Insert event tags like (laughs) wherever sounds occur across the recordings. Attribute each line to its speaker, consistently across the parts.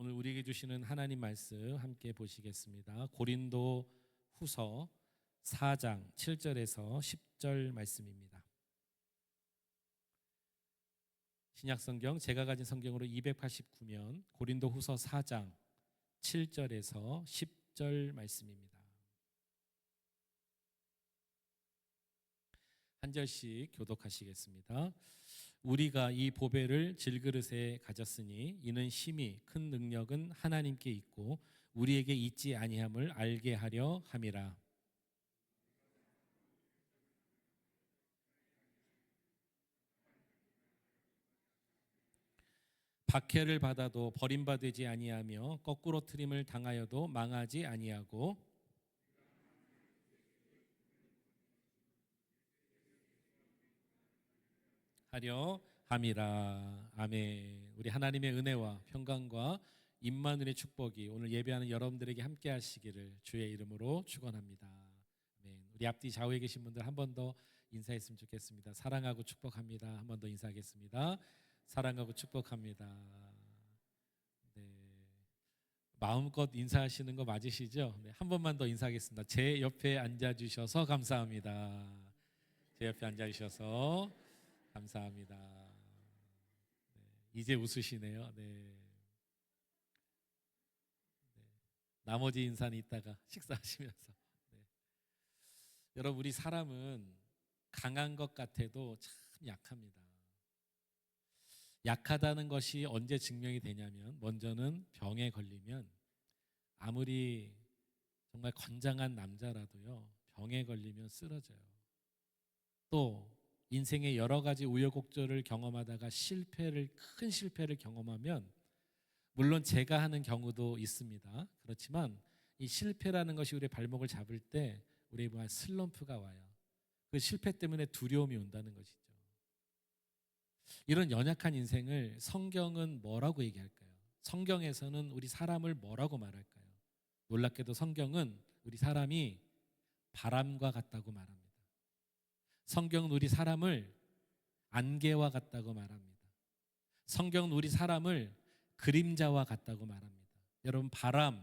Speaker 1: 오늘 우리에게 주시는 하나님 말씀 함께 보시겠습니다. 고린도 후서 4장 7절에서 10절 말씀입니다. 신약 성경 제가 가진 성경으로 289면 고린도 후서 4장 7절에서 10절 말씀입니다. 한 절씩 교독하시겠습니다. 우리가 이 보배를 질그릇에 가졌으니 이는 심히 큰 능력은 하나님께 있고 우리에게 있지 아니함을 알게 하려 함이라. 박해를 받아도 버림받지 아니하며 거꾸로 트림을 당하여도 망하지 아니하고 하려 함이라. 아멘. 우리 하나님의 은혜와 평강과 임마누의 축복이 오늘 예배하는 여러분들에게 함께 하시기를 주의 이름으로 축원합니다. 아멘. 우리 앞뒤 좌우에 계신 분들 한 번 더 인사했으면 좋겠습니다. 사랑하고 축복합니다. 한 번 더 인사하겠습니다. 사랑하고 축복합니다. 네. 마음껏 인사하시는 거 맞으시죠? 네, 한 번만 더 인사하겠습니다. 제 옆에 앉아 주셔서 감사합니다. 제 옆에 앉아 주셔서 감사합니다. 네, 이제 웃으시네요. 네. 네. 나머지 인사는 이따가 (laughs) 식사하시면서. 네. 여러분 우리 사람은 강한 것 같아도 참 약합니다. 약하다는 것이 언제 증명이 되냐면 먼저는 병에 걸리면 아무리 정말 건장한 남자라도요 병에 걸리면 쓰러져요. 또 인생의 여러 가지 우여곡절을 경험하다가 실패를 큰 실패를 경험하면 물론 제가 하는 경우도 있습니다. 그렇지만 이 실패라는 것이 우리 발목을 잡을 때 우리 보면 슬럼프가 와요. 그 실패 때문에 두려움이 온다는 것이죠. 이런 연약한 인생을 성경은 뭐라고 얘기할까요? 성경에서는 우리 사람을 뭐라고 말할까요? 놀랍게도 성경은 우리 사람이 바람과 같다고 말합니다. 성경은 우리 사람을 안개와 같다고 말합니다. 성경은 우리 사람을 그림자와 같다고 말합니다. 여러분 바람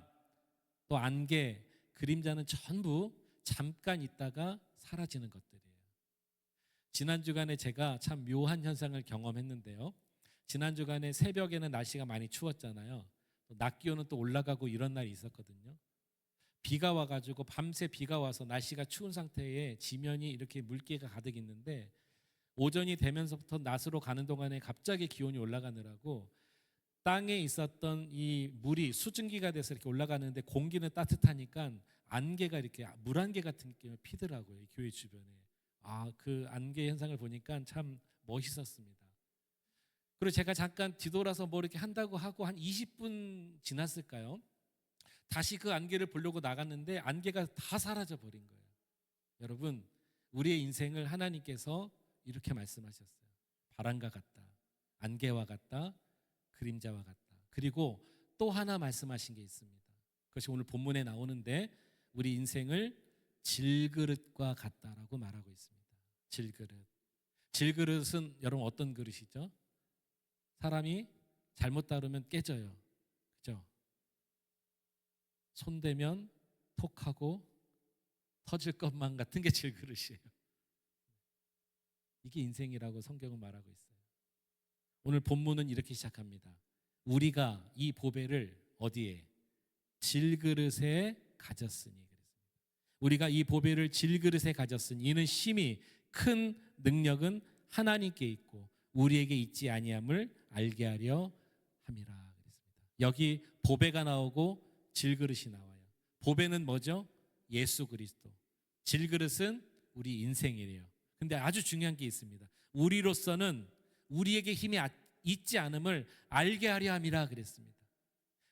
Speaker 1: 또 안개 그림자는 전부 잠깐 있다가 사라지는 것들이에요. 지난 주간에 제가 참 묘한 현상을 경험했는데요. 지난 주간에 새벽에는 날씨가 많이 추웠잖아요. 낮 기온은 또 올라가고 이런 날이 있었거든요. 비가 와가지고 밤새 비가 와서 날씨가 추운 상태에 지면이 이렇게 물기가 가득 있는데 오전이 되면서부터 낮으로 가는 동안에 갑자기 기온이 올라가느라고 땅에 있었던 이 물이 수증기가 돼서 이렇게 올라가는데 공기는 따뜻하니까 안개가 이렇게 물 안개 같은 느낌을 피더라고요. 이 교회 주변에. 아, 그 안개 현상을 보니까 참 멋있었습니다. 그리고 제가 잠깐 뒤돌아서 뭐 이렇게 한다고 하고 한 20분 지났을까요? 다시 그 안개를 보려고 나갔는데 안개가 다 사라져 버린 거예요. 여러분, 우리의 인생을 하나님께서 이렇게 말씀하셨어요. 바람과 같다. 안개와 같다. 그림자와 같다. 그리고 또 하나 말씀하신 게 있습니다. 그것이 오늘 본문에 나오는데 우리 인생을 질그릇과 같다라고 말하고 있습니다. 질그릇. 질그릇은 여러분 어떤 그릇이죠? 사람이 잘못 다루면 깨져요. 손대면 톡하고 터질 것만 같은 게 질그릇이에요. 이게 인생이라고 성경은 말하고 있어요. 오늘 본문은 이렇게 시작합니다. 우리가 이 보배를 어디에 질그릇에 가졌으니 우리가 이 보배를 질그릇에 가졌으니 이는 심히 큰 능력은 하나님께 있고 우리에게 있지 아니함을 알게 하려 함이라 그랬습니다. 여기 보배가 나오고 질그릇이 나와요. 보배는 뭐죠? 예수 그리스도. 질그릇은 우리 인생이래요. 근데 아주 중요한 게 있습니다. 우리로서는 우리에게 힘이 아- 있지 않음을 알게 하려 함이라 그랬습니다.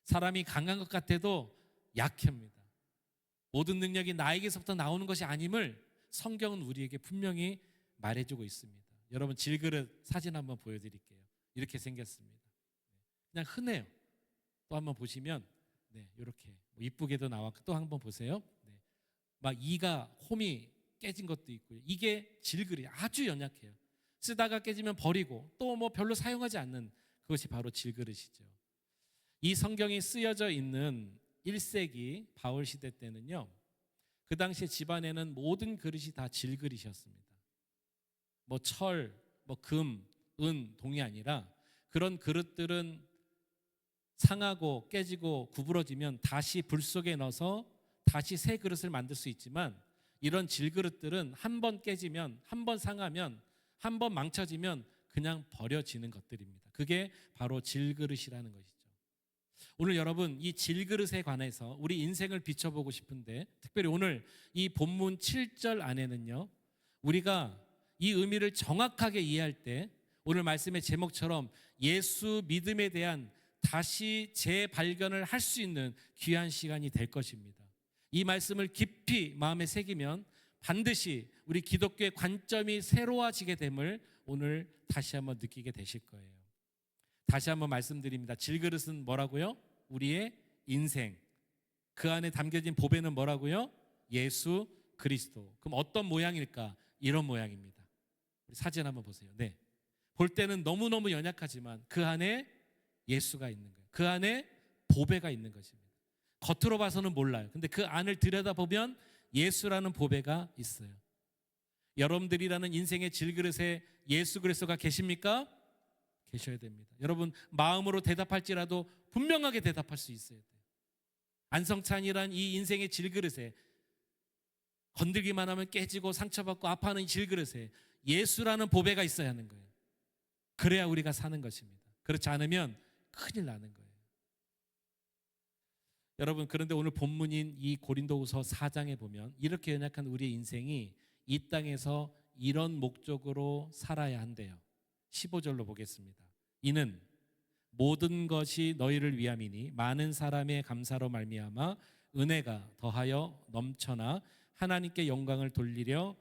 Speaker 1: 사람이 강한 것 같아도 약합니다. 모든 능력이 나에게서부터 나오는 것이 아님을 성경은 우리에게 분명히 말해주고 있습니다. 여러분 질그릇 사진 한번 보여드릴게요. 이렇게 생겼습니다. 그냥 흔해요. 또 한번 보시면 네 이렇게 뭐 이쁘게도 나왔고 또 한번 보세요. 네. 막 이가 홈이 깨진 것도 있고요. 이게 질그릇 아주 연약해요. 쓰다가 깨지면 버리고 또 뭐 별로 사용하지 않는 그것이 바로 질그릇이죠. 이 성경이 쓰여져 있는 1세기 바울 시대 때는요. 그 당시에 집안에는 모든 그릇이 다 질그릇이었습니다. 뭐 철, 뭐 금, 은, 동이 아니라 그런 그릇들은 상하고 깨지고 구부러지면 다시 불 속에 넣어서 다시 새 그릇을 만들 수 있지만 이런 질그릇들은 한 번 깨지면 한 번 상하면 한 번 망쳐지면 그냥 버려지는 것들입니다. 그게 바로 질그릇이라는 것이죠. 오늘 여러분 이 질그릇에 관해서 우리 인생을 비춰보고 싶은데 특별히 오늘 이 본문 7절 안에는요. 우리가 이 의미를 정확하게 이해할 때 오늘 말씀의 제목처럼 예수 믿음에 대한 다시 재발견을 할 수 있는 귀한 시간이 될 것입니다. 이 말씀을 깊이 마음에 새기면 반드시 우리 기독교의 관점이 새로워지게 됨을 오늘 다시 한번 느끼게 되실 거예요. 다시 한번 말씀드립니다. 질그릇은 뭐라고요? 우리의 인생. 그 안에 담겨진 보배는 뭐라고요? 예수 그리스도. 그럼 어떤 모양일까? 이런 모양입니다. 사진 한번 보세요. 네. 볼 때는 너무너무 연약하지만 그 안에 예수가 있는 거예요. 그 안에 보배가 있는 것입니다. 겉으로 봐서는 몰라요. 근데 그 안을 들여다보면 예수라는 보배가 있어요. 여러분들이라는 인생의 질그릇에 예수 그리스도가 계십니까? 계셔야 됩니다. 여러분 마음으로 대답할지라도 분명하게 대답할 수 있어야 돼요. 안성찬이란 이 인생의 질그릇에 건들기만 하면 깨지고 상처받고 아파하는 이 질그릇에 예수라는 보배가 있어야 하는 거예요. 그래야 우리가 사는 것입니다. 그렇지 않으면 큰일 나는 거예요. 여러분 그런데 오늘 본문인 이 고린도후서 4장에 보면 이렇게 연약한 우리의 인생이 이 땅에서 이런 목적으로 살아야 한대요. 15절로 보겠습니다. 이는 모든 것이 너희를 위함이니 많은 사람의 감사로 말미암아 은혜가 더하여 넘쳐나 하나님께 영광을 돌리려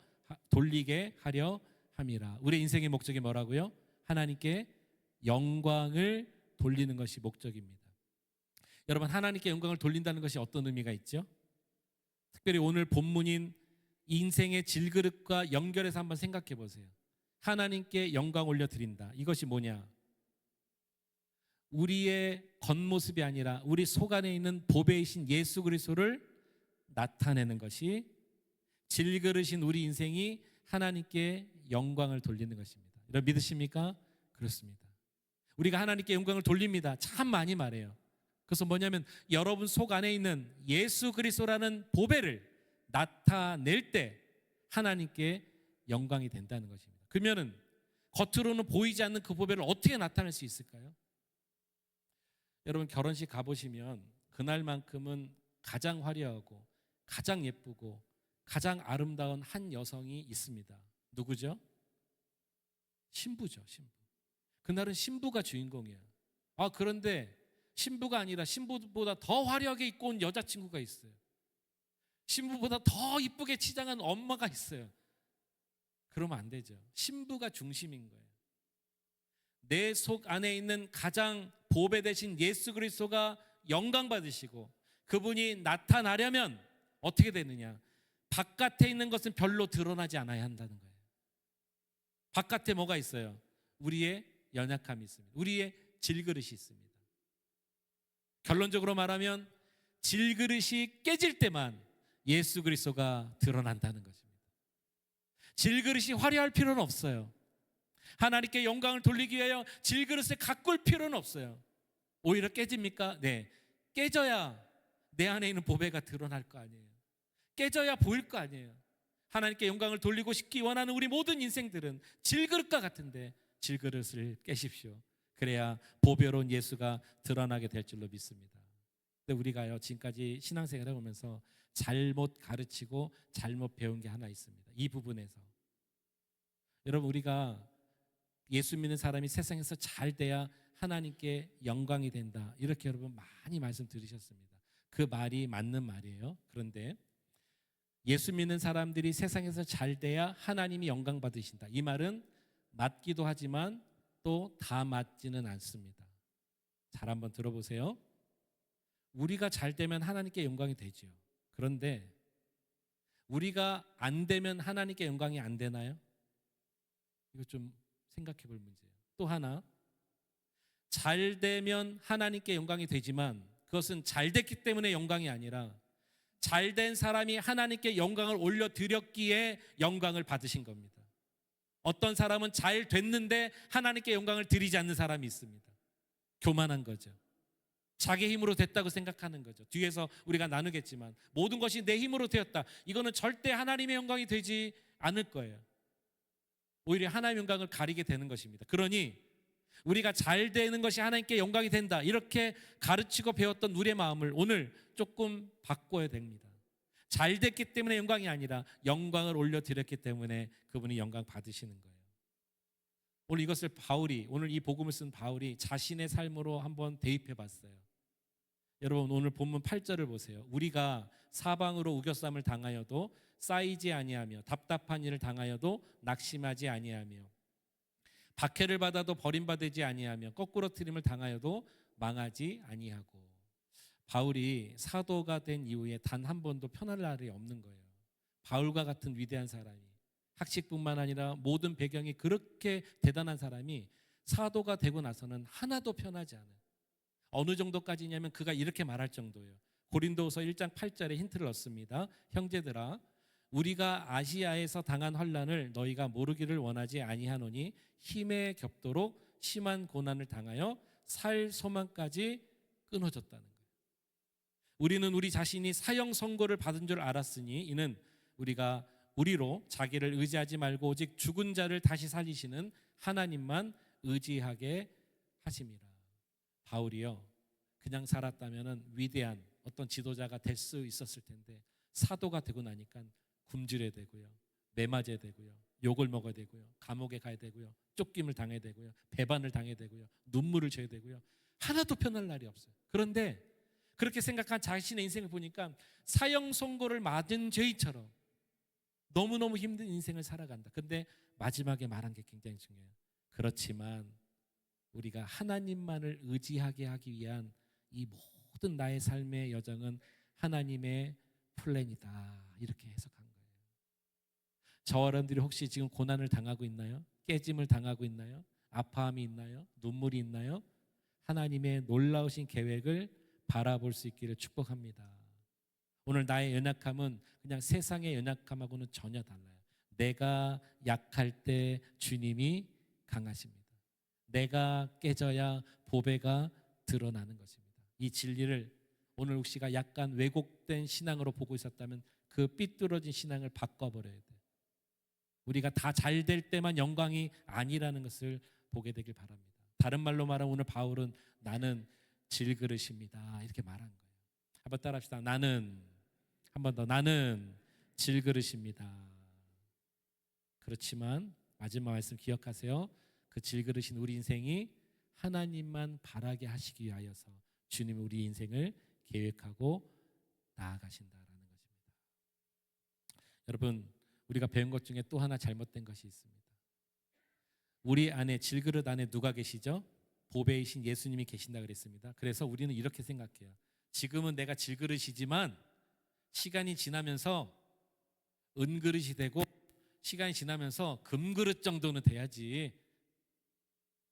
Speaker 1: 돌리게 하려 함이라. 우리 인생의 목적이 뭐라고요? 하나님께 영광을 돌리는 것이 목적입니다. 여러분 하나님께 영광을 돌린다는 것이 어떤 의미가 있죠? 특별히 오늘 본문인 인생의 질그릇과 연결해서 한번 생각해 보세요. 하나님께 영광 올려 드린다. 이것이 뭐냐? 우리의 겉모습이 아니라 우리 속 안에 있는 보배이신 예수 그리스도를 나타내는 것이 질그릇인 우리 인생이 하나님께 영광을 돌리는 것입니다. 여러분 믿으십니까? 그렇습니다. 우리가 하나님께 영광을 돌립니다. 참 많이 말해요. 그래서 뭐냐면 여러분 속 안에 있는 예수 그리스도라는 보배를 나타낼 때 하나님께 영광이 된다는 것입니다. 그러면은 겉으로는 보이지 않는 그 보배를 어떻게 나타낼 수 있을까요? 여러분 결혼식 가보시면 그날만큼은 가장 화려하고 가장 예쁘고 가장 아름다운 한 여성이 있습니다. 누구죠? 신부죠, 신부. 그날은 신부가 주인공이에요. 아, 그런데 신부가 아니라 신부보다 더 화려하게 입고 온 여자친구가 있어요. 신부보다 더 이쁘게 치장한 엄마가 있어요. 그러면 안 되죠. 신부가 중심인 거예요. 내 속 안에 있는 가장 보배 되신 예수 그리스도가 영광 받으시고 그분이 나타나려면 어떻게 되느냐? 바깥에 있는 것은 별로 드러나지 않아야 한다는 거예요. 바깥에 뭐가 있어요? 우리의 연약함이 있습니다. 우리의 질그릇이 있습니다. 결론적으로 말하면 질그릇이 깨질 때만 예수 그리스도가 드러난다는 것입니다. 질그릇이 화려할 필요는 없어요. 하나님께 영광을 돌리기 위하여 질그릇을 가꿀 필요는 없어요. 오히려 깨집니까? 네. 깨져야 내 안에 있는 보배가 드러날 거 아니에요. 깨져야 보일 거 아니에요. 하나님께 영광을 돌리고 싶기 원하는 우리 모든 인생들은 질그릇과 같은데 질그릇을 깨십시오. 그래야 보배로운 예수가 드러나게 될 줄로 믿습니다. 근데 우리가요 지금까지 신앙생활을 해오면서 잘못 가르치고 잘못 배운 게 하나 있습니다. 이 부분에서 여러분 우리가 예수 믿는 사람이 세상에서 잘 돼야 하나님께 영광이 된다. 이렇게 여러분 많이 말씀 들으셨습니다. 그 말이 맞는 말이에요. 그런데 예수 믿는 사람들이 세상에서 잘 돼야 하나님이 영광 받으신다. 이 말은 맞기도 하지만 또 다 맞지는 않습니다. 잘 한번 들어보세요. 우리가 잘 되면 하나님께 영광이 되죠. 그런데 우리가 안 되면 하나님께 영광이 안 되나요? 이거 좀 생각해 볼 문제예요. 또 하나 잘 되면 하나님께 영광이 되지만 그것은 잘 됐기 때문에 영광이 아니라 잘 된 사람이 하나님께 영광을 올려 드렸기에 영광을 받으신 겁니다. 어떤 사람은 잘 됐는데 하나님께 영광을 드리지 않는 사람이 있습니다. 교만한 거죠. 자기 힘으로 됐다고 생각하는 거죠. 뒤에서 우리가 나누겠지만 모든 것이 내 힘으로 되었다. 이거는 절대 하나님의 영광이 되지 않을 거예요. 오히려 하나님의 영광을 가리게 되는 것입니다. 그러니 우리가 잘 되는 것이 하나님께 영광이 된다. 이렇게 가르치고 배웠던 우리의 마음을 오늘 조금 바꿔야 됩니다. 잘 됐기 때문에 영광이 아니라 영광을 올려드렸기 때문에 그분이 영광 받으시는 거예요. 오늘 이것을 바울이 오늘 이 복음을 쓴 바울이 자신의 삶으로 한번 대입해 봤어요. 여러분 오늘 본문 8절을 보세요. 우리가 사방으로 우겨쌈을 당하여도 쌓이지 아니하며 답답한 일을 당하여도 낙심하지 아니하며 박해를 받아도 버림받지 아니하며 거꾸로 트림을 당하여도 망하지 아니하고 바울이 사도가 된 이후에 단 한 번도 편할 날이 없는 거예요. 바울과 같은 위대한 사람이 학식뿐만 아니라 모든 배경이 그렇게 대단한 사람이 사도가 되고 나서는 하나도 편하지 않아요. 어느 정도까지냐면 그가 이렇게 말할 정도예요. 고린도서 1장 8절에 힌트를 얻습니다. 형제들아 우리가 아시아에서 당한 환란을 너희가 모르기를 원하지 아니하노니 힘에 겹도록 심한 고난을 당하여 살 소망까지 끊어졌다는. 우리는 우리 자신이 사형 선고를 받은 줄 알았으니 이는 우리가 우리로 자기를 의지하지 말고 오직 죽은 자를 다시 살리시는 하나님만 의지하게 하심이라. 바울이요. 그냥 살았다면은 위대한 어떤 지도자가 될 수 있었을 텐데 사도가 되고 나니까 굶주려야 되고요. 매맞아야 되고요. 욕을 먹어야 되고요. 감옥에 가야 되고요. 쫓김을 당해야 되고요. 배반을 당해야 되고요. 눈물을 져야 되고요. 하나도 편할 날이 없어요. 그런데 그렇게 생각한 자신의 인생을 보니까 사형 선고를 맞은 죄인처럼 너무너무 힘든 인생을 살아간다. 근데 마지막에 말한 게 굉장히 중요해요. 그렇지만 우리가 하나님만을 의지하게 하기 위한 이 모든 나의 삶의 여정은 하나님의 플랜이다. 이렇게 해석한 거예요. 저와 여러분들이 혹시 지금 고난을 당하고 있나요? 깨짐을 당하고 있나요? 아파함이 있나요? 눈물이 있나요? 하나님의 놀라우신 계획을 바라볼 수 있기를 축복합니다. 오늘 나의 연약함은 그냥 세상의 연약함하고는 전혀 달라요. 내가 약할 때 주님이 강하십니다. 내가 깨져야 보배가 드러나는 것입니다. 이 진리를 오늘 혹시가 약간 왜곡된 신앙으로 보고 있었다면 그 삐뚤어진 신앙을 바꿔버려야 돼요. 우리가 다 잘 될 때만 영광이 아니라는 것을 보게 되길 바랍니다. 다른 말로 말하면 오늘 바울은 나는 질그릇입니다. 이렇게 말한 거예요. 한번 따라합시다. 나는 한 번 더 나는 질그릇입니다. 그렇지만 마지막 말씀 기억하세요. 그 질그릇인 우리 인생이 하나님만 바라게 하시기 위하여서 주님이 우리 인생을 계획하고 나아가신다라는 것입니다. 여러분, 우리가 배운 것 중에 또 하나 잘못된 것이 있습니다. 우리 안에 질그릇 안에 누가 계시죠? 보배이신 예수님이 계신다 그랬습니다. 그래서 우리는 이렇게 생각해요. 지금은 내가 질그릇이지만 시간이 지나면서 은그릇이 되고 시간이 지나면서 금그릇 정도는 돼야지.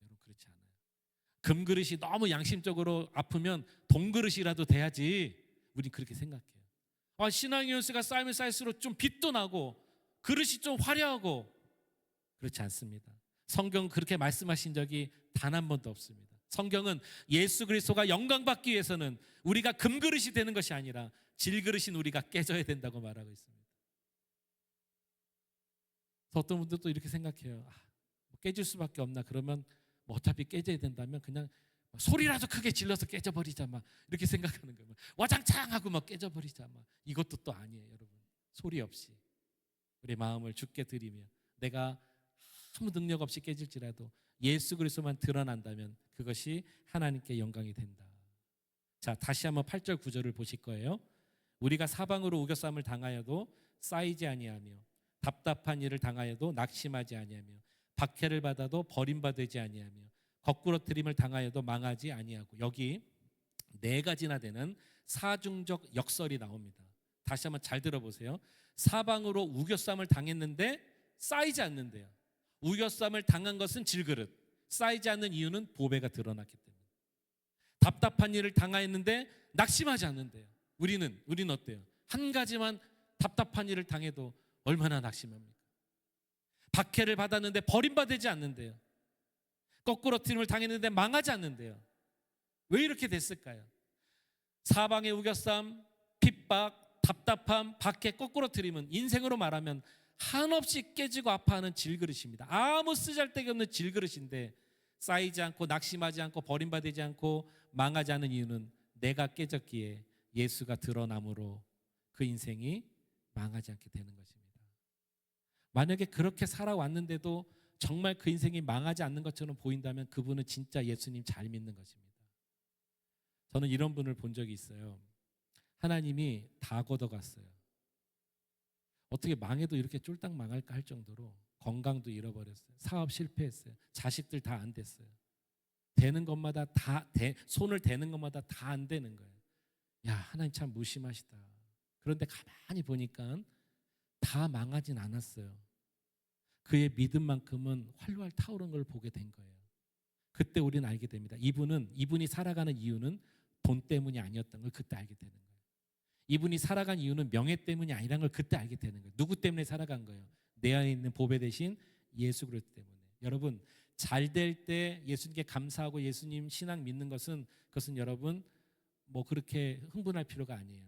Speaker 1: 여러분 그렇지 않아요. 금그릇이 너무 양심적으로 아프면 동그릇이라도 돼야지. 우린 그렇게 생각해요. 아, 신앙의 연수가 쌓이면 쌓일수록 좀 빛도 나고 그릇이 좀 화려하고 그렇지 않습니다. 성경 그렇게 말씀하신 적이 단 한 번도 없습니다. 성경은 예수 그리스도가 영광 받기 위해서는 우리가 금그릇이 되는 것이 아니라 질그릇인 우리가 깨져야 된다고 말하고 있습니다. 어떤 분들도 이렇게 생각해요. 아, 뭐 깨질 수밖에 없나? 그러면 뭐 어차피 깨져야 된다면 그냥 소리라도 크게 질러서 깨져버리자 막 이렇게 생각하는 거예요. 와장창 하고 막 깨져버리자 막 이것도 또 아니에요, 여러분. 소리 없이 우리 마음을 죽게 드리며 내가 아무 능력 없이 깨질지라도 예수 그리스도만 드러난다면 그것이 하나님께 영광이 된다. 자, 다시 한번 8절 9절을 보실 거예요. 우리가 사방으로 우겨쌈을 당하여도 쌓이지 아니하며 답답한 일을 당하여도 낙심하지 아니하며 박해를 받아도 버림받지 아니하며 거꾸로 트림을 당하여도 망하지 아니하고 여기 네 가지나 되는 사중적 역설이 나옵니다. 다시 한번 잘 들어보세요. 사방으로 우겨쌈을 당했는데 쌓이지 않는데요. 우겨쌈을 당한 것은 질그릇, 쌓이지 않는 이유는 보배가 드러났기 때문에. 답답한 일을 당하였는데 낙심하지 않는데요. 우리는 우리는 어때요? 한 가지만 답답한 일을 당해도 얼마나 낙심합니까? 박해를 받았는데 버림받지 않는데요. 거꾸로 트림을 당했는데 망하지 않는데요. 왜 이렇게 됐을까요? 사방의 우겨쌈, 핍박, 답답함, 박해, 거꾸로 트림은 인생으로 말하면 한없이 깨지고 아파하는 질그릇입니다. 아무 쓰잘데기 없는 질그릇인데 쌓이지 않고 낙심하지 않고 버림받지 않고 망하지 않은 이유는 내가 깨졌기에 예수가 드러남으로 그 인생이 망하지 않게 되는 것입니다. 만약에 그렇게 살아왔는데도 정말 그 인생이 망하지 않는 것처럼 보인다면 그분은 진짜 예수님 잘 믿는 것입니다. 저는 이런 분을 본 적이 있어요. 하나님이 다 걷어갔어요. 어떻게 망해도 이렇게 쫄딱 망할까 할 정도로 건강도 잃어버렸어요. 사업 실패했어요. 자식들 다 안 됐어요. 되는 것마다 다 대, 손을 대는 것마다 다 안 되는 거예요. 야 하나님 참 무심하시다. 그런데 가만히 보니까 다 망하진 않았어요. 그의 믿음만큼은 활활 타오르는 걸 보게 된 거예요. 그때 우리는 알게 됩니다. 이분은 이분이 살아가는 이유는 돈 때문이 아니었던 걸 그때 알게 되는 거예요. 이분이 살아간 이유는 명예 때문이 아니라는 걸 그때 알게 되는 거예요. 누구 때문에 살아간 거예요? 내 안에 있는 보배 대신 예수 그리스도 때문에. 여러분 잘 될 때 예수님께 감사하고 예수님 신앙 믿는 것은 그것은 여러분 뭐 그렇게 흥분할 필요가 아니에요.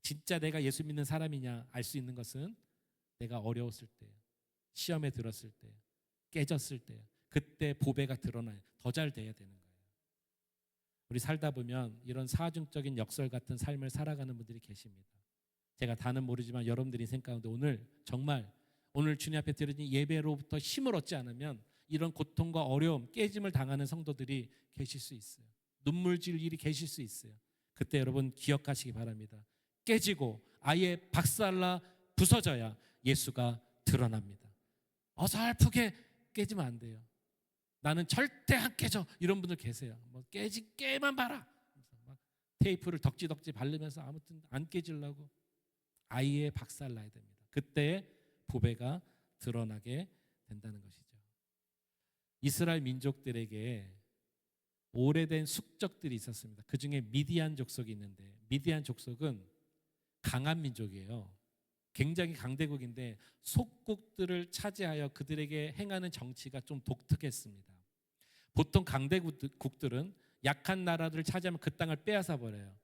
Speaker 1: 진짜 내가 예수 믿는 사람이냐 알 수 있는 것은 내가 어려웠을 때, 시험에 들었을 때, 깨졌을 때, 그때 보배가 드러나요. 더 잘 돼야 되는 거예요. 우리 살다 보면 이런 사중적인 역설 같은 삶을 살아가는 분들이 계십니다. 제가 다는 모르지만 여러분들 인생 가운데 오늘 정말 오늘 주님 앞에 드려진 예배로부터 힘을 얻지 않으면 이런 고통과 어려움, 깨짐을 당하는 성도들이 계실 수 있어요. 눈물 질 일이 계실 수 있어요. 그때 여러분 기억하시기 바랍니다. 깨지고 아예 박살나 부서져야 예수가 드러납니다. 어설프게 깨지면 안 돼요. 나는 절대 안 깨져 이런 분들 계세요. 뭐 깨지 깨만 봐라. 막 테이프를 덕지덕지 바르면서 아무튼 안 깨지려고 아예 박살 나야 됩니다. 그때 보배가 드러나게 된다는 것이죠. 이스라엘 민족들에게 오래된 숙적들이 있었습니다. 그 중에 미디안 족속이 있는데 미디안 족속은 강한 민족이에요. 굉장히 강대국인데 속국들을 차지하여 그들에게 행하는 정치가 좀 독특했습니다. 보통 강대국들은 약한 나라들을 차지하면 그 땅을 빼앗아 버려요.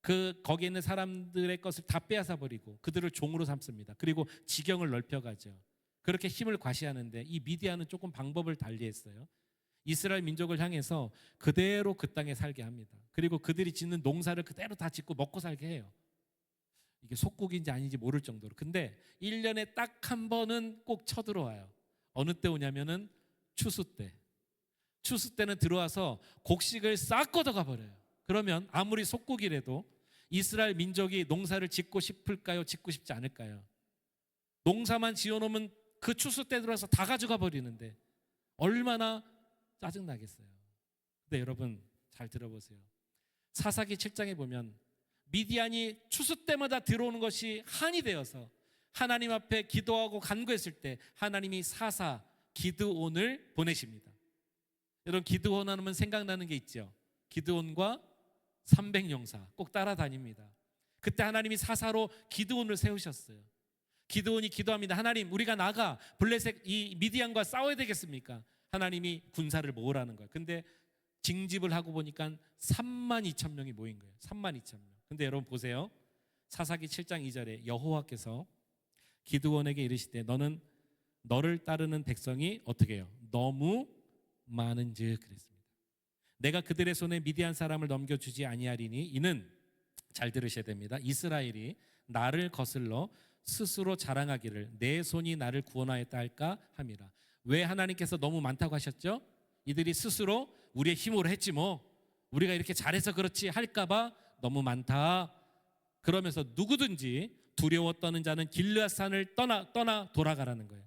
Speaker 1: 그 거기에 있는 사람들의 것을 다 빼앗아 버리고 그들을 종으로 삼습니다. 그리고 지경을 넓혀가죠. 그렇게 힘을 과시하는데 이 미디안은 조금 방법을 달리했어요. 이스라엘 민족을 향해서 그대로 그 땅에 살게 합니다. 그리고 그들이 짓는 농사를 그대로 다 짓고 먹고 살게 해요. 이게 속국인지 아닌지 모를 정도로. 근데 1년에 딱 한 번은 꼭 쳐들어와요. 어느 때 오냐면은 추수 때. 추수 때는 들어와서 곡식을 싹 걷어가 버려요. 그러면 아무리 속국이라도 이스라엘 민족이 농사를 짓고 싶을까요? 짓고 싶지 않을까요? 농사만 지어놓으면 그 추수 때 들어와서 다 가져가 버리는데 얼마나 짜증나겠어요. 근데 여러분 잘 들어보세요. 사사기 7장에 보면 미디안이 추수 때마다 들어오는 것이 한이 되어서 하나님 앞에 기도하고 간구했을 때 하나님이 사사 기드온을 보내십니다. 여러분 기드온 하면 생각나는 게 있죠. 기드온과 300용사 꼭 따라다닙니다. 그때 하나님이 사사로 기드온을 세우셨어요. 기드온이 기도합니다. 하나님, 우리가 나가 블레셋 이 미디안과 싸워야 되겠습니까? 하나님이 군사를 모으라는 거예요. 근데 징집을 하고 보니까 3만 2천 명이 모인 거예요. 3만 2천 명. 근데 여러분 보세요. 사사기 7장 2절에 여호와께서 기드온에게 이르시되 너는 너를 따르는 백성이 어떻게 해요? 너무 많은즉 그랬습니다. 내가 그들의 손에 미디안 사람을 넘겨주지 아니하리니 이는 잘 들으셔야 됩니다. 이스라엘이 나를 거슬러 스스로 자랑하기를 내 손이 나를 구원하였다 할까 함이라. 왜 하나님께서 너무 많다고 하셨죠? 이들이 스스로 우리의 힘으로 했지 뭐 우리가 이렇게 잘해서 그렇지 할까봐 너무 많다. 그러면서 누구든지 두려워 떠는 자는 길르앗산을 떠나 떠나 돌아가라는 거예요.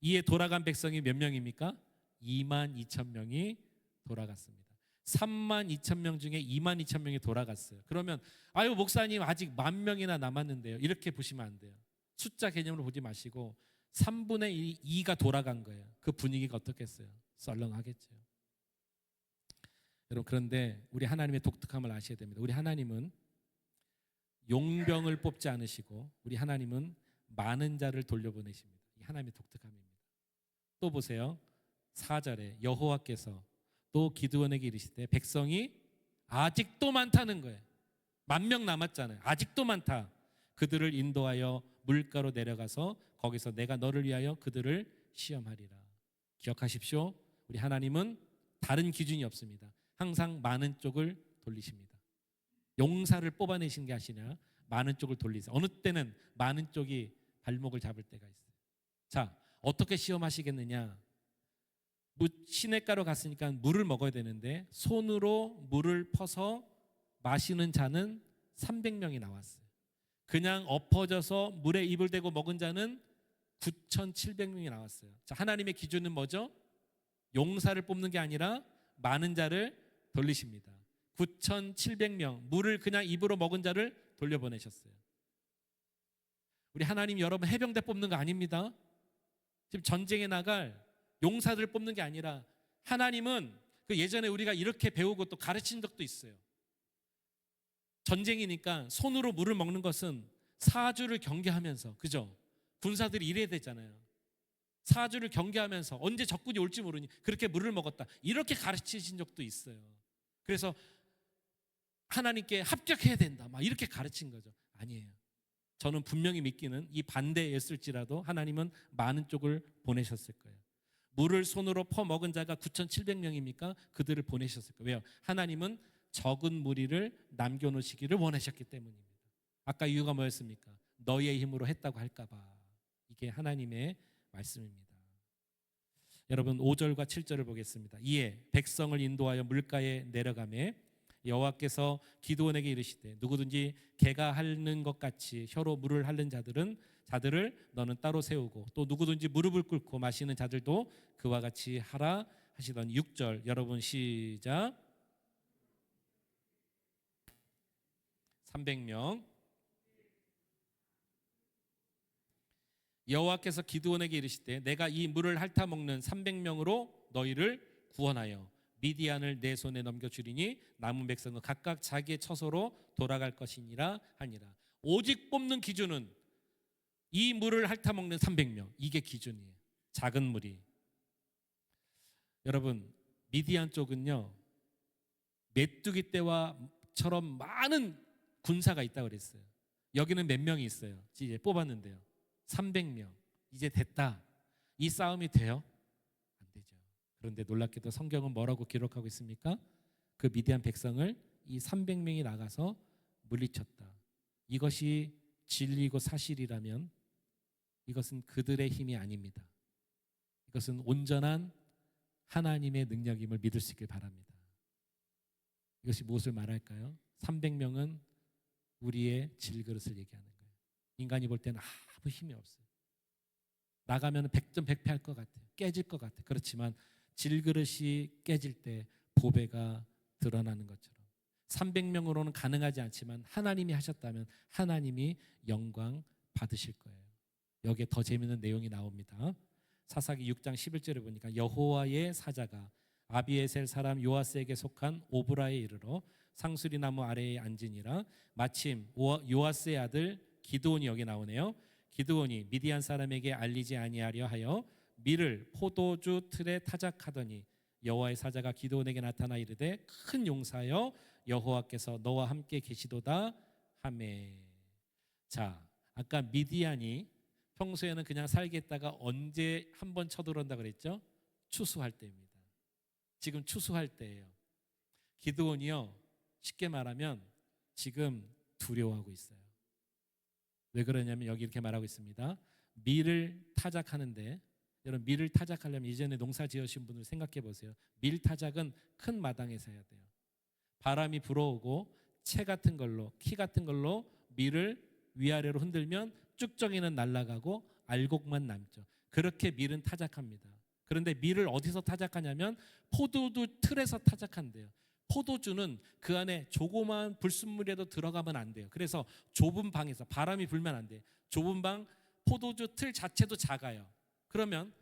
Speaker 1: 이에 돌아간 백성이 몇 명입니까? 2만 2천 명이 돌아갔습니다. 3만 2천 명 중에 2만 2천 명이 돌아갔어요. 그러면 아유 목사님 아직 만 명이나 남았는데요. 이렇게 보시면 안 돼요. 숫자 개념으로 보지 마시고 3분의 2가 돌아간 거예요. 그 분위기가 어떻겠어요? 썰렁하겠죠. 여러분 그런데 우리 하나님의 독특함을 아셔야 됩니다. 우리 하나님은 용병을 뽑지 않으시고 우리 하나님은 많은 자를 돌려보내십니다. 이 하나님의 독특함입니다. 또 보세요. 4절에 여호와께서 또 기드원에게 이르시되 백성이 아직도 많다는 거예요. 만 명 남았잖아요. 아직도 많다. 그들을 인도하여 물가로 내려가서 거기서 내가 너를 위하여 그들을 시험하리라. 기억하십시오. 우리 하나님은 다른 기준이 없습니다. 항상 많은 쪽을 돌리십니다. 용사를 뽑아내신 게 아니라 많은 쪽을 돌리세요. 어느 때는 많은 쪽이 발목을 잡을 때가 있어요. 자, 어떻게 시험하시겠느냐? 무- 시냇가로 갔으니까 물을 먹어야 되는데 손으로 물을 퍼서 마시는 자는 300명이 나왔어요. 그냥 엎어져서 물에 입을 대고 먹은 자는 9,700명이 나왔어요. 자, 하나님의 기준은 뭐죠? 용사를 뽑는 게 아니라 많은 자를 돌리십니다. 9,700명 물을 그냥 입으로 먹은 자를 돌려보내셨어요. 우리 하나님 여러분 해병대 뽑는 거 아닙니다. 지금 전쟁에 나갈 용사들을 뽑는 게 아니라 하나님은 그 예전에 우리가 이렇게 배우고 또 가르친 적도 있어요. 전쟁이니까 손으로 물을 먹는 것은 사주를 경계하면서 그죠? 군사들이 이래야 되잖아요. 사주를 경계하면서 언제 적군이 올지 모르니 그렇게 물을 먹었다. 이렇게 가르치신 적도 있어요. 그래서 하나님께 합격해야 된다. 막 이렇게 가르친 거죠. 아니에요. 저는 분명히 믿기는 이 반대였을지라도 하나님은 많은 쪽을 보내셨을 거예요. 물을 손으로 퍼 먹은 자가 9,700명입니까? 그들을 보내셨을 거예요. 왜요? 하나님은 적은 무리를 남겨놓으시기를 원하셨기 때문입니다. 아까 이유가 뭐였습니까? 너의 힘으로 했다고 할까봐 이게 하나님의 말씀입니다. 여러분 5절과 7절을 보겠습니다. 이에 백성을 인도하여 물가에 내려가매 여호와께서 기드온에게 이르시되 누구든지 개가 핥는 것 같이 혀로 물을 핥는 자들은 자들을 너는 따로 세우고 또 누구든지 무릎을 꿇고 마시는 자들도 그와 같이 하라 하시던 6절. 여러분 시작. 300명. 여호와께서 기드온에게 이르시되 내가 이 물을 핥아 먹는 300명으로 너희를 구원하여 미디안을 내 손에 넘겨 주리니 남은 백성은 각각 자기의 처소로 돌아갈 것이니라 하니라. 오직 뽑는 기준은 이 물을 핥아 먹는 300명 이게 기준이에요. 작은 물이. 여러분 미디안 쪽은요 메뚜기 떼와처럼 많은 군사가 있다 그랬어요. 여기는 몇 명이 있어요. 이제 뽑았는데요. 300명. 이제 됐다. 이 싸움이 돼요? 그런데 놀랍게도 성경은 뭐라고 기록하고 있습니까? 그 미디안 백성을 이 300명이 나가서 물리쳤다. 이것이 진리고 사실이라면 이것은 그들의 힘이 아닙니다. 이것은 온전한 하나님의 능력임을 믿을 수 있길 바랍니다. 이것이 무엇을 말할까요? 300명은 우리의 질그릇을 얘기하는 거예요. 인간이 볼 때는 아무 힘이 없어요. 나가면 100점 100패 할 것 같아요. 깨질 것 같아요. 그렇지만 질그릇이 깨질 때 보배가 드러나는 것처럼 300명으로는 가능하지 않지만 하나님이 하셨다면 하나님이 영광 받으실 거예요. 여기에 더 재미있는 내용이 나옵니다. 사사기 6장 11절에 보니까 여호와의 사자가 아비에셀 사람 요아스에게 속한 오브라에 이르러 상수리 나무 아래에 앉으니라 마침 요아스의 아들 기드온이 여기 나오네요. 기드온이 미디안 사람에게 알리지 아니하려 하여 밀을 포도주 틀에 타작하더니 여호와의 사자가 기드온에게 나타나 이르되 큰 용사여 여호와께서 너와 함께 계시도다 하매 자 아까 미디안이 평소에는 그냥 살겠다가 언제 한 번 쳐들어온다 그랬죠? 추수할 때입니다. 지금 추수할 때예요. 기드온이요 쉽게 말하면 지금 두려워하고 있어요. 왜 그러냐면 여기 이렇게 말하고 있습니다. 밀을 타작하는데 여러분 밀을 타작하려면 이전에 농사 지으신 분들 생각해 보세요. 밀 타작은 큰 마당에서 해야 돼요. 바람이 불어오고 채 같은 걸로 키 같은 걸로 밀을 위아래로 흔들면 쭉정이는 날아가고 알곡만 남죠. 그렇게 밀은 타작합니다. 그런데 밀을 어디서 타작하냐면 포도주 틀에서 타작한대요. 포도주는 그 안에 조그마한 불순물이라도 들어가면 안 돼요. 그래서 좁은 방에서 바람이 불면 안 돼요. 좁은 방 포도주 틀 자체도 작아요. 그러면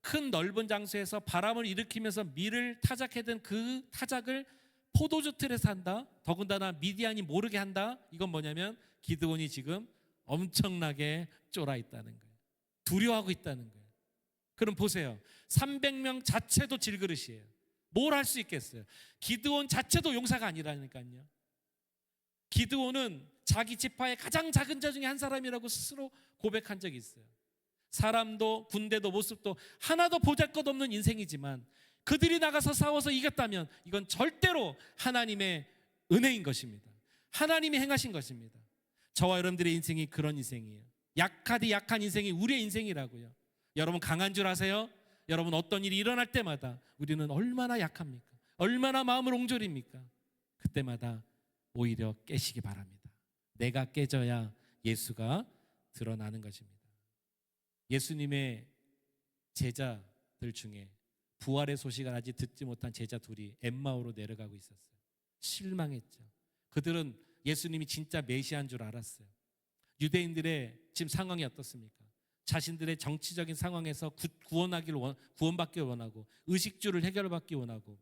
Speaker 1: 큰 넓은 장소에서 바람을 일으키면서 밀을 타작하던 그 타작을 포도주 틀에 산다. 더군다나 미디안이 모르게 한다. 이건 뭐냐면 기드온이 지금 엄청나게 쫄아 있다는 거예요. 두려워하고 있다는 거예요. 그럼 보세요. 300명 자체도 질그릇이에요. 뭘 할 수 있겠어요? 기드온 자체도 용사가 아니라니까요. 기드온은 자기 지파의 가장 작은 자 중에 한 사람이라고 스스로 고백한 적이 있어요. 사람도 군대도 모습도 하나도 보잘것없는 인생이지만 그들이 나가서 싸워서 이겼다면 이건 절대로 하나님의 은혜인 것입니다. 하나님이 행하신 것입니다. 저와 여러분들의 인생이 그런 인생이에요. 약하디 약한 인생이 우리의 인생이라고요. 여러분 강한 줄 아세요? 여러분 어떤 일이 일어날 때마다 우리는 얼마나 약합니까? 얼마나 마음을 옹졸입니까? 그때마다 오히려 깨시기 바랍니다. 내가 깨져야 예수가 드러나는 것입니다. 예수님의 제자들 중에 부활의 소식을 아직 듣지 못한 제자 둘이 엠마오로 내려가고 있었어요. 실망했죠. 그들은 예수님이 진짜 메시아인 줄 알았어요. 유대인들의 지금 상황이 어떻습니까? 자신들의 정치적인 상황에서 구, 구원하기를 원, 구원받기 원하고 의식주를 해결받기 원하고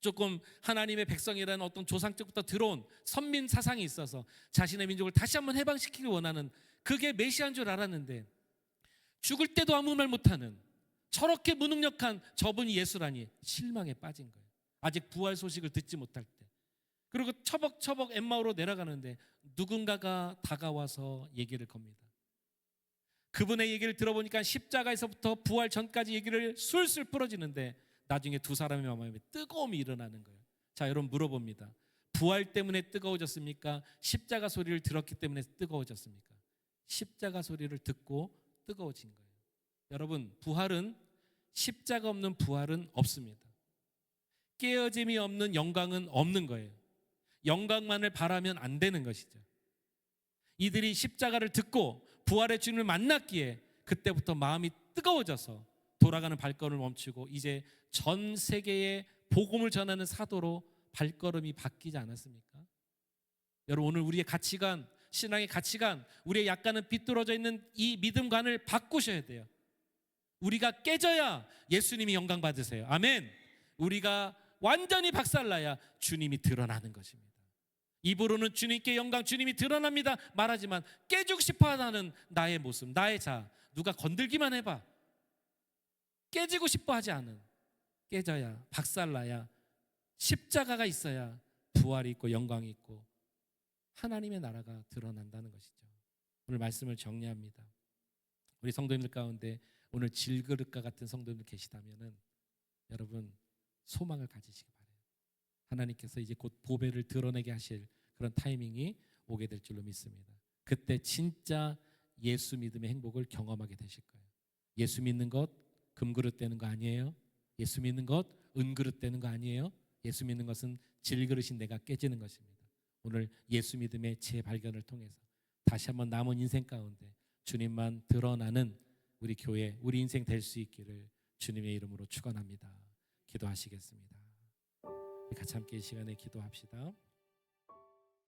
Speaker 1: 조금 하나님의 백성이라는 어떤 조상 때부터 들어온 선민 사상이 있어서 자신의 민족을 다시 한번 해방시키기 원하는 그게 메시아인 줄 알았는데 죽을 때도 아무 말 못하는 저렇게 무능력한 저분이 예수라니 실망에 빠진 거예요. 아직 부활 소식을 듣지 못할 때. 그리고 처벅처벅 엠마오로 내려가는데 누군가가 다가와서 얘기를 겁니다. 그분의 얘기를 들어보니까 십자가에서부터 부활 전까지 얘기를 술술 풀어지는데 나중에 두 사람의 마음에 뜨거움이 일어나는 거예요. 자, 여러분 물어봅니다. 부활 때문에 뜨거워졌습니까? 십자가 소리를 들었기 때문에 뜨거워졌습니까? 십자가 소리를 듣고 뜨거워진 거예요. 여러분, 부활은 십자가 없는 부활은 없습니다. 깨어짐이 없는 영광은 없는 거예요. 영광만을 바라면 안 되는 것이죠. 이들이 십자가를 듣고 부활의 주님을 만났기에 그때부터 마음이 뜨거워져서 돌아가는 발걸음을 멈추고 이제 전 세계에 복음을 전하는 사도로 발걸음이 바뀌지 않았습니까? 여러분 오늘 우리의 가치관, 신앙의 가치관, 우리의 약간은 비뚤어져 있는 이 믿음관을 바꾸셔야 돼요. 우리가 깨져야 예수님이 영광 받으세요. 아멘. 우리가 완전히 박살나야 주님이 드러나는 것입니다. 입으로는 주님께 영광 주님이 드러납니다 말하지만 깨주고 싶어 하는 나의 모습 나의 자 누가 건들기만 해봐 깨지고 싶어 하지 않은 깨져야 박살나야 십자가가 있어야 부활이 있고 영광이 있고 하나님의 나라가 드러난다는 것이죠 오늘 말씀을 정리합니다 우리 성도님들 가운데 오늘 질그릇과 같은 성도님들 계시다면은 여러분 소망을 가지시기 바랍니다 하나님께서 이제 곧 보배를 드러내게 하실 그런 타이밍이 오게 될 줄로 믿습니다. 그때 진짜 예수 믿음의 행복을 경험하게 되실 거예요. 예수 믿는 것 금그릇 되는 거 아니에요. 예수 믿는 것 은그릇 되는 거 아니에요. 예수 믿는 것은 질그릇인 내가 깨지는 것입니다. 오늘 예수 믿음의 재발견을 통해서 다시 한번 남은 인생 가운데 주님만 드러나는 우리 교회, 우리 인생 될 수 있기를 주님의 이름으로 축원합니다. 기도하시겠습니다. 같이 함께 이 시간에 기도합시다.